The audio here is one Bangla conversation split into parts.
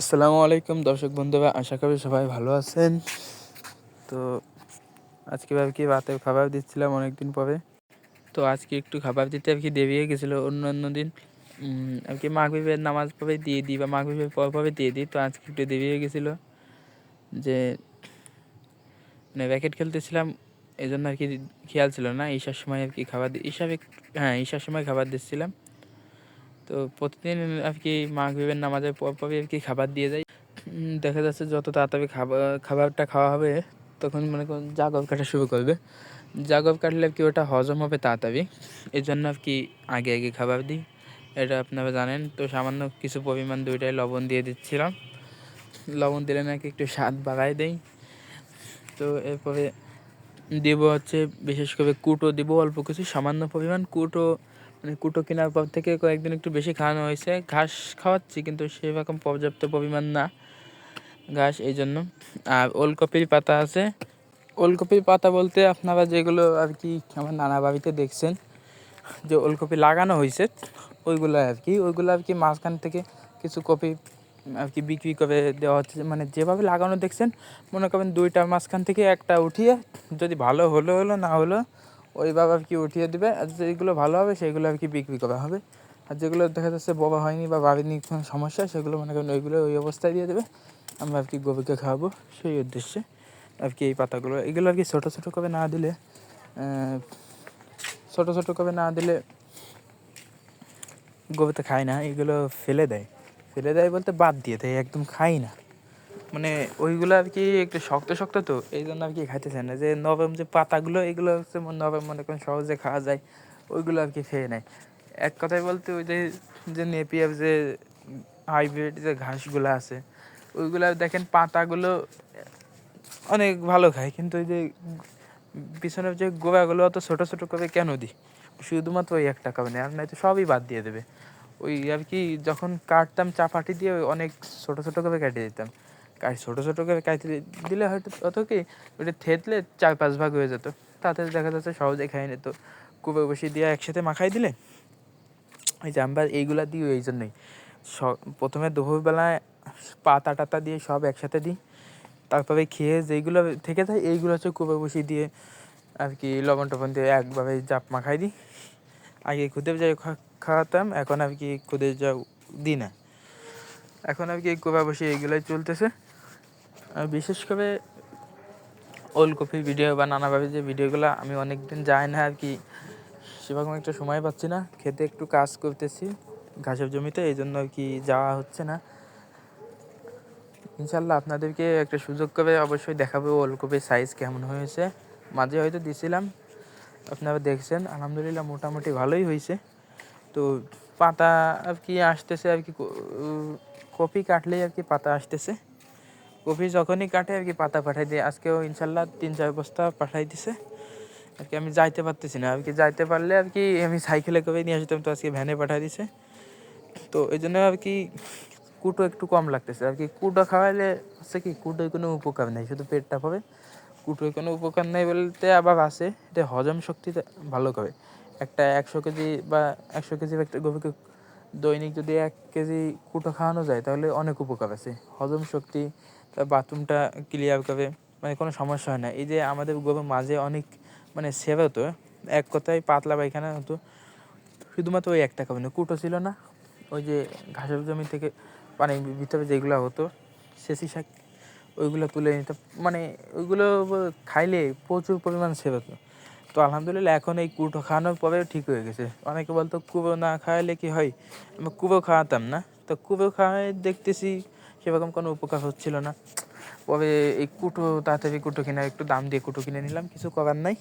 আসসালামু আলাইকুম, দর্শক বন্ধুরা, আশা করি সবাই ভালো আছেন। তো আজকে আর কি রাতে খাবার দিচ্ছিলাম অনেক দিন পরে। তো আজকে একটু খাবার দিতে আর কি দেরি হয়ে গেছিল, অন্য অন্য দিন। আর কি মাঘ মাগরিবের নামাজ পরে দিয়ে দিই বা মাঘ মাগরিবের পর পরে দিয়ে দিই, তো আজকে একটু দেরি হয়ে গেছিল। যে মানে র্যাকেট খেলতেছিলাম এই জন্য আর কি খেয়াল ছিল না, ঈশার সময় আর কি খাবার দি- ঈশা হ্যাঁ ঈশার সময় খাবার দিচ্ছিলাম। তো প্রতিদিন আর কি মাগরিবের নামাজের পর পরই আর কি খাবার দিয়ে যাই। দেখা যাচ্ছে যত তাড়াতাড়ি খাবার খাবারটা খাওয়া হবে, তখন মনে করুন জাগর কাটা শুরু করবে। জাগর কাটলে আর কি ওটা হজম হবে তাড়াতাড়ি। এই জন্য আর কি আগে আগে খাবার দিই। এটা আপনারা জানেন, তো সামান্য কিছু পরিমাণ দুইটাই লবণ দিয়ে দিচ্ছিলাম। লবণ দিলে নাকি একটু স্বাদ বাড়ায় দেয় তো এরপরে দেবো হচ্ছে, বিশেষ করে কুটো দেবো অল্প কিছু, সামান্য পরিমাণ কুটো মানে কুটো কেনার পর থেকে কয়েকদিন একটু বেশি খাওয়ানো হয়েছে। ঘাস খাওয়াচ্ছি, কিন্তু সেরকম পর্যাপ্ত পরিমাণ না ঘাস, এই জন্য। আর ওলকপির পাতা আছে। ওলকপির পাতা বলতে আপনারা যেগুলো আর কি আমার নানা বাড়িতে দেখছেন, যে ওলকপি লাগানো হয়েছে, ওইগুলো আর কি। ওইগুলো আর কি মাঝখান থেকে কিছু কপি আর কি বিক্রি করে দেওয়া হচ্ছে। মানে যেভাবে লাগানো দেখছেন, মনে করেন দুইটা মাঝখান থেকে একটা উঠিয়ে যদি ভালো হলো হলো, না হলো ওইভাবে আর কি উঠিয়ে দেবে? আর যেগুলো ভালো হবে, সেগুলো আর কি বিক্রি করা হবে? আর যেগুলো দেখা যাচ্ছে বড় হয়নি বা বাড়িনি কোনো সমস্যা, সেগুলো মনে করেন ওইগুলো ওই অবস্থায় দিয়ে দেবে। আমরা আর কি গরুকে খাওয়াবো সেই উদ্দেশ্যে। আর কি এই পাতাগুলো, এগুলো আর কি ছোটো ছোটো করে না দিলে ছোটো ছোটো করে না দিলে গরুতে খায় না। এগুলো ফেলে দেয়। ফেলে দেয় বলতে বাদ দিয়ে দেয়, একদম খাই না। মানে ওইগুলো আর কি একটু শক্ত শক্ত তো এই জন্য আর কি খাইতে চায় না। যে নরম যে পাতাগুলো, এগুলো হচ্ছে নরম মনে করেন সহজে খাওয়া যায়, ওইগুলো আর কি খেয়ে নেয়। এক কথায় বলতে ওই যে যে নেপিয়ার যে হাইব্রিড যে ঘাসগুলো আছে, ওইগুলো দেখেন পাতাগুলো অনেক ভালো খায়, কিন্তু ওই যে পিছনের যে গোড়াগুলো অত ছোটো ছোটো করে কেন দিই? শুধুমাত্র ওই একটা কারণে, আর নয়তো সবই বাদ দিয়ে দেবে। ওই আর কি যখন কাটতাম চাপাটি দিয়ে অনেক ছোটো ছোটো করে কেটে দিতাম। কাট ছোটো ছোটো করে কাটতে দিলে হয়তো অত কি, ওটা থেতলে চার পাঁচ ভাগ হয়ে যেত। তাতে দেখা যাচ্ছে সহজে খাই নিত কুবে বসি দিয়ে একসাথে মাখাই দিলে যে আমরা এইগুলা দিই এই জন্যই। প্রথমে দুপুরবেলায় পাতা টাতা দিয়ে সব একসাথে দিই। তারপরে খেয়ে যেইগুলো থেকে যায়, এইগুলো হচ্ছে কুবে বসি দিয়ে আর কি লবণ টবণ দিয়ে একভাবে জাপ মাখাই দিই। আগে খুদে যাই খাওয়াতাম, এখন আর কি খুদে যাও দিই না। এখন আর কি কুবা বসে এইগুলোই চলতেছে। বিশেষ করে ওলকপির ভিডিও বা নানাভাবে যে ভিডিওগুলো আমি অনেক দিন যাই না আর কি, সেরকম একটা সময় পাচ্ছি না। খেতে একটু কাজ করতেছি, ঘাসের জমিতে, এই জন্য আর কি যাওয়া হচ্ছে না। ইনশাল্লাহ আপনাদেরকে একটা সুযোগ করে অবশ্যই দেখাবো ওলকপির সাইজ কেমন হয়েছে। মাঝে হয়তো দিছিলাম, আপনারা দেখছেন, আলহামদুলিল্লাহ মোটামুটি ভালোই হয়েছে। তো পাতা আর কি আসতেছে আর কি, কপি কাটলেই আর কি পাতা আসতেছে। কপি যখনই কাটে আর কি, পাতা পাঠাই দিয়ে। আজকেও ইনশাল্লাহ তিন চার বস্তা পাঠাই দিছে। আর কি, আমি যাইতে পারতেছি না। আর কি, যাইতে পারলে আর কি আমি সাইকেলে করে নিয়ে আসতাম, তো আজকে ভ্যানে পাঠাই দিছে। তো এই জন্য আর কি কুটো একটু কম লাগতেছে। আর কি, কুটো খাওয়াইলে হচ্ছে কি, কুটোয় কোনো উপকার নেই, শুধু পেটটা পাবে কুটোয় কোনো উপকার নেই বলতে আবার আছে, এটা হজম শক্তিটা ভালো করে। একটা একশো কেজি বা একশো কেজি একটা গরুকে দৈনিক যদি এক কেজি কুটো খাওয়ানো যায়, তাহলে অনেক উপকার আছে। হজম শক্তি তার বাথরুমটা ক্লিয়ার করে মানে কোনো সমস্যা হয় না। এই যে আমাদের গরু মাঝে অনেক মানে সেবা হতো, এক কথায় পাতলা পায়খানা হতো, শুধুমাত্র ওই একটা কারণে কুটো ছিল না, ওই যে ঘাসের জমি থেকে পানির ভিতরে যেগুলো হতো সেচি শাক, ওইগুলো তুলে নিতে মানে ওইগুলো খাইলে প্রচুর পরিমাণ সেব হতো। তো আলহামদুলিল্লাহ এখন এই কুটো খাওয়ানোর পরে ঠিক হয়ে গেছে। অনেকে বলতো কুবো না খাওয়ালে কি হয়? আমি কুবো খাওয়াতাম না। তো কুবো খাওয়াই দেখতেছি সেরকম কোনো উপকার হচ্ছিল না। পরে এই কুটো, তাড়াতাড়ি কুটো কিনে, একটু দাম দিয়ে কুটো কিনে নিলাম, কিছু করার নাই।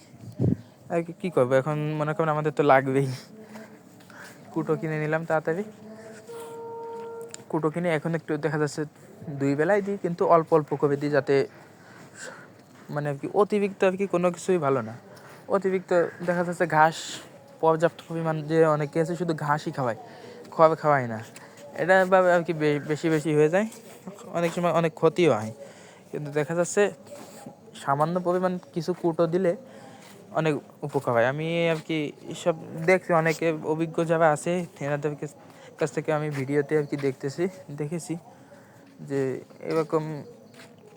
আর কি- করব? এখন মনে করেন আমাদের তো লাগবেই। কুটো কিনে নিলাম তাড়াতাড়ি। কুটো কিনে এখন একটু দেখা যাচ্ছে দুই বেলায় দিই, কিন্তু অল্প অল্প করে দিই যাতে মানে আর কি অতিরিক্ত আর কি কোনো কিছুই ভালো না। অতিরিক্ত দেখা যাচ্ছে ঘাস, পর্যাপ্ত পরিমাণ যে অনেকে আছে শুধু ঘাসই খাওয়ায় খাওয়াবে খাওয়ায় না। এটা আর কি বেশি বেশি হয়ে যায়। অনেক সময় অনেক ক্ষতিও হয়। কিন্তু দেখা যাচ্ছে সামান্য পরিমাণ কিছু কুটো দিলে অনেক উপকার হয়। আমি আর কি সব দেখছি, অনেকে অভিজ্ঞ যারা আছে এনাদের কাছ- কাছ থেকে আমি ভিডিওতে আর কি দেখতেছি, দেখেছি যে এরকম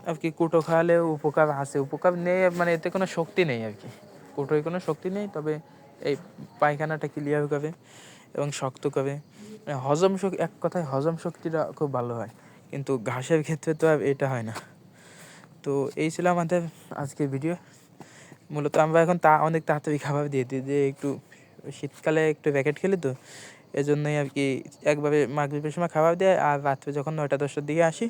আর কি কুটো খাওয়ালেও উপকার আছে। উপকার নেই মানে এতে কোনো শক্তি নেই আর কি। কুটোয় কোনো শক্তি নেই, তবে এই পায়খানাটা ক্লিয়ার করে এবং শক্ত করে মানে হজম শক্তি, এক কথায় হজম শক্তিটা খুব ভালো হয়। কিন্তু ঘাসের ক্ষেত্রে তো এটা হয় না। তো এই ছিল আমাদের আজকের ভিডিও মূলত আমরা এখন তা অনেক তাড়াতাড়ি খাবার দিয়ে দিই, যে একটু শীতকালে একটু প্যাকেট খেলি তো, এজন্যই আর কি একবারে মাগরিবের সময় খাবার দেয় আর রাত্রে যখন নয়টা দশটার দিকে আসি,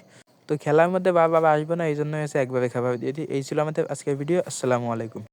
তো খেলার মধ্যে বাবা আসব না এই জন্য এসে একবারে খাবার দিয়ে দিই। এই ছিল আমাদের আজকের ভিডিও আসসালামু আলাইকুম।